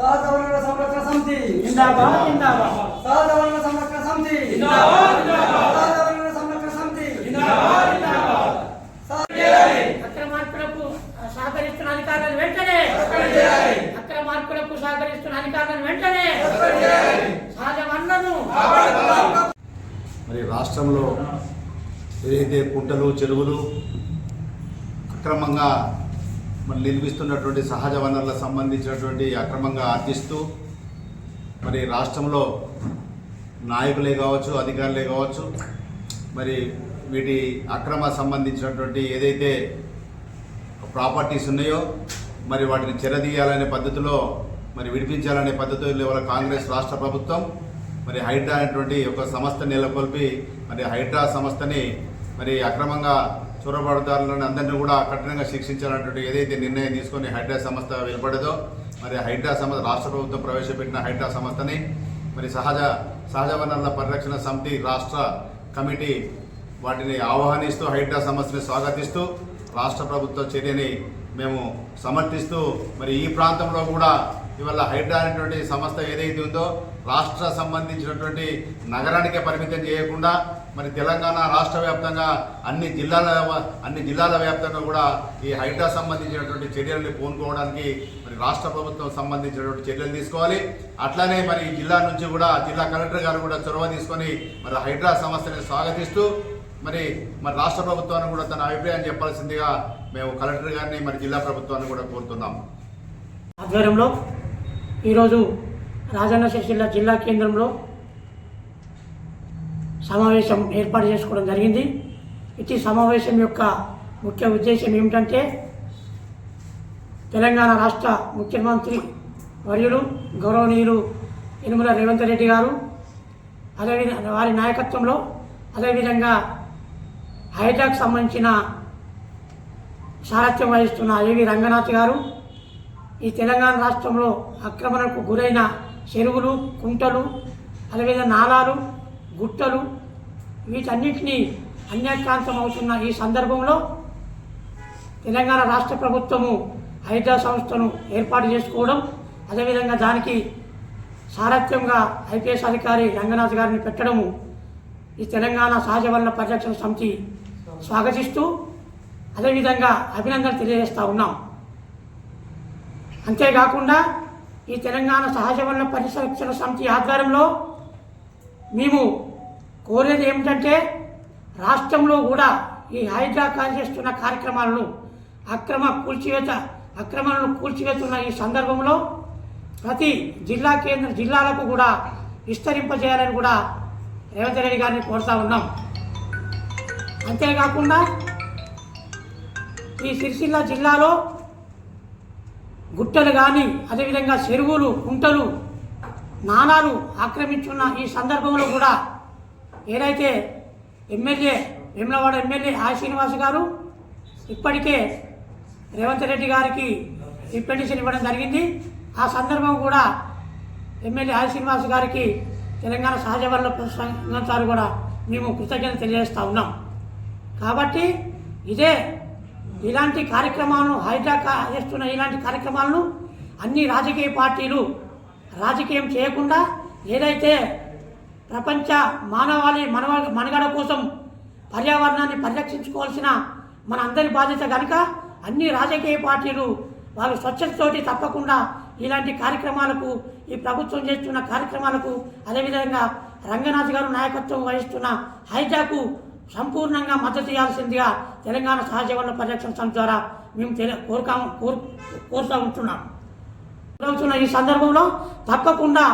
సహజ వనరుల సంరక్షణ సమితి. జిందాబాద్ జిందాబాద్. సహజ వనరుల సంరక్షణ సమితి. జిందాబాద్ జిందాబాద్. సహజ వనరుల సంరక్షణ సమితి. జిందాబాద్ జిందాబాద్. అక్రమార్కులకు సహకరిస్తున్న అధికారులను వెంటనే. అక్రమార్కులకు సహకరిస్తున్న అధికారులను వెంటనే. సహజ వనరులను మరి రాష్ట్రంలో ఏదైతే కుంటలు చెరువులు అక్రమంగా మరి నిర్మిస్తున్నటువంటి సహజ వనరులకు సంబంధించినటువంటి అక్రమంగా ఆర్జిస్తూ మరి రాష్ట్రంలో నాయకులే కావచ్చు అధికారులే కావచ్చు మరి వీటి అక్రమ సంబంధించినటువంటి ఏదైతే ప్రాపర్టీస్ ఉన్నాయో మరి వాటిని చెరదీయాలనే పద్ధతిలో మరి విడిపించాలనే పద్ధతిలో ఇవాళ కాంగ్రెస్ రాష్ట్ర ప్రభుత్వం మరి హైడ్రా అనేటువంటి ఒక సంస్థ నెలకొల్పి మరి హైడ్రా సంస్థని మరి అక్రమంగా చొరబడదారులను అందరినీ కూడా కఠినంగా శిక్షించాలన్నటువంటి ఏదైతే నిర్ణయం తీసుకొని హైడ్రా సంస్థ వెలుపడదో మరి హైడ్రా సంస్థ రాష్ట్ర ప్రభుత్వం ప్రవేశపెట్టిన హైడ్రా సంస్థని మరి సహజ సహజ వనరుల పరిరక్షణ సమితి రాష్ట్ర కమిటీ వాటిని ఆహ్వానిస్తూ హైడ్రా సంస్థని స్వాగతిస్తూ రాష్ట్ర ప్రభుత్వ చర్యని మేము సమర్థిస్తూ మరి ఈ ప్రాంతంలో కూడా ఇవాళ హైడ్రా అనేటువంటి సంస్థ ఏదైతే ఉందో రాష్ట్ర సంబంధించినటువంటి నగరానికే పరిమితం చేయకుండా మరి తెలంగాణ రాష్ట్ర వ్యాప్తంగా అన్ని జిల్లాల అన్ని జిల్లాల వ్యాప్తంగా కూడా ఈ హైడ్రా సంబంధించినటువంటి చర్యల్ని పూనుకోవడానికి మరి రాష్ట్ర ప్రభుత్వం సంబంధించినటువంటి చర్యలు తీసుకోవాలి. అట్లానే మరి జిల్లా నుంచి కూడా జిల్లా కలెక్టర్ గారు కూడా చొరవ తీసుకొని మరి హైడ్రా సంస్థని స్వాగతిస్తూ మరి మరి రాష్ట్ర ప్రభుత్వాన్ని కూడా తన అభిప్రాయం చెప్పాల్సిందిగా మేము కలెక్టర్ గారిని మరి జిల్లా ప్రభుత్వాన్ని కూడా కోరుతున్నాం. ఆధ్వర్యంలో ఈరోజు రాజన్న సిరిసిల్ల జిల్లా కేంద్రంలో సమావేశం ఏర్పాటు చేసుకోవడం జరిగింది. ఇది సమావేశం యొక్క ముఖ్య ఉద్దేశం ఏమిటంటే తెలంగాణ రాష్ట్ర ముఖ్యమంత్రి వర్యులు గౌరవనీయులు యనుమల రేవంత్ రెడ్డి గారు అదేవిధంగా వారి నాయకత్వంలో అదేవిధంగా హైడ్రాకు సంబంధించిన సారథ్యం వహిస్తున్న ఏవి రంగనాథ్ గారు ఈ తెలంగాణ రాష్ట్రంలో ఆక్రమణకు గురైన చెరువులు కుంటలు అదేవిధంగా నాలాలు గుట్టలు వీటన్నిటినీ అన్యాక్రాంతం అవుతున్న ఈ సందర్భంలో తెలంగాణ రాష్ట్ర ప్రభుత్వము హైడ్రా సంస్థను ఏర్పాటు చేసుకోవడం అదేవిధంగా దానికి సారథ్యంగా ఐపీఎస్ అధికారి రంగనాథ్ గారిని పెట్టడము ఈ తెలంగాణ సహజ వనరుల పరిరక్షణ సమితి స్వాగతిస్తూ అదేవిధంగా అభినందనలు తెలియజేస్తూ ఉన్నాం. అంతేకాకుండా ఈ తెలంగాణ సహజ వనరుల పరిరక్షణ సమితి ఆధ్వర్యంలో మేము కోరేది ఏమిటంటే రాష్ట్రంలో కూడా ఈ హైడ్రా కాల్చేస్తున్న కార్యక్రమాలను అక్రమ కూల్చివేత అక్రమాలను కూల్చివేతున్న ఈ సందర్భంలో ప్రతి జిల్లా కేంద్ర జిల్లాలకు కూడా విస్తరింపజేయాలని కూడా రేవంత్ రెడ్డి గారిని కోరుతా ఉన్నాం. అంతేకాకుండా ఈ సిరిసిల్ల జిల్లాలో గుట్టలు కానీ అదేవిధంగా చెరువులు కుంటలు నాణాలు ఆక్రమించున్న ఈ సందర్భంలో కూడా ఏదైతే ఎమ్మెల్యే వేములవాడ ఎమ్మెల్యే ఆ శ్రీనివాస్ గారు ఇప్పటికే రేవంత్ రెడ్డి గారికి రిప్రజెంటేషన్ ఇవ్వడం జరిగింది. ఆ సందర్భం కూడా ఎమ్మెల్యే ఆ శ్రీనివాస్ గారికి తెలంగాణ సహజ వనరుల సంఘం సార్ కూడా మేము కృతజ్ఞత తెలియజేస్తూ ఉన్నాం. కాబట్టి ఇదే ఇలాంటి కార్యక్రమాలను హైజాక్ చేస్తున్న ఇలాంటి కార్యక్రమాలను అన్ని రాజకీయ పార్టీలు రాజకీయం చేయకుండా ఏదైతే ప్రపంచ మానవాళి మనవ మనుగడ కోసం పర్యావరణాన్ని పరిరక్షించుకోవాల్సిన మన అందరి బాధ్యత కనుక అన్ని రాజకీయ పార్టీలు వాళ్ళు స్వచ్ఛతతోటి తప్పకుండా ఇలాంటి కార్యక్రమాలకు ఈ ప్రభుత్వం చేస్తున్న కార్యక్రమాలకు అదేవిధంగా రంగనాథ్ గారు నాయకత్వం వహిస్తున్న హైజాకు సంపూర్ణంగా మద్దతు ఇవ్వాల్సిందిగా తెలంగాణ సహజ వనరుల పరిరక్షణ సంస్థ ద్వారా మేము తెలి కోరుకాము కోరు కోరుతూ ఉంటున్నాం. జరుగుతున్న ఈ సందర్భంలో తప్పకుండా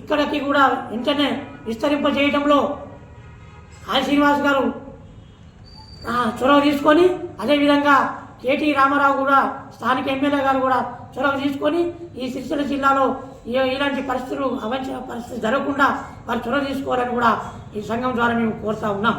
ఇక్కడికి కూడా వెంటనే విస్తరింపజేయడంలో ఆర్ శ్రీనివాస్ గారు చొరవ తీసుకొని అదేవిధంగా కేటీ రామారావు కూడా స్థానిక ఎమ్మెల్యే గారు కూడా చొరవ తీసుకొని ఈ సిరిసిల్ల జిల్లాలో ఇలాంటి పరిస్థితులు అవంచ పరిస్థితి జరగకుండా వారు చొరవ తీసుకోవాలని కూడా ఈ సంఘం ద్వారా మేము కోరుతా ఉన్నాం.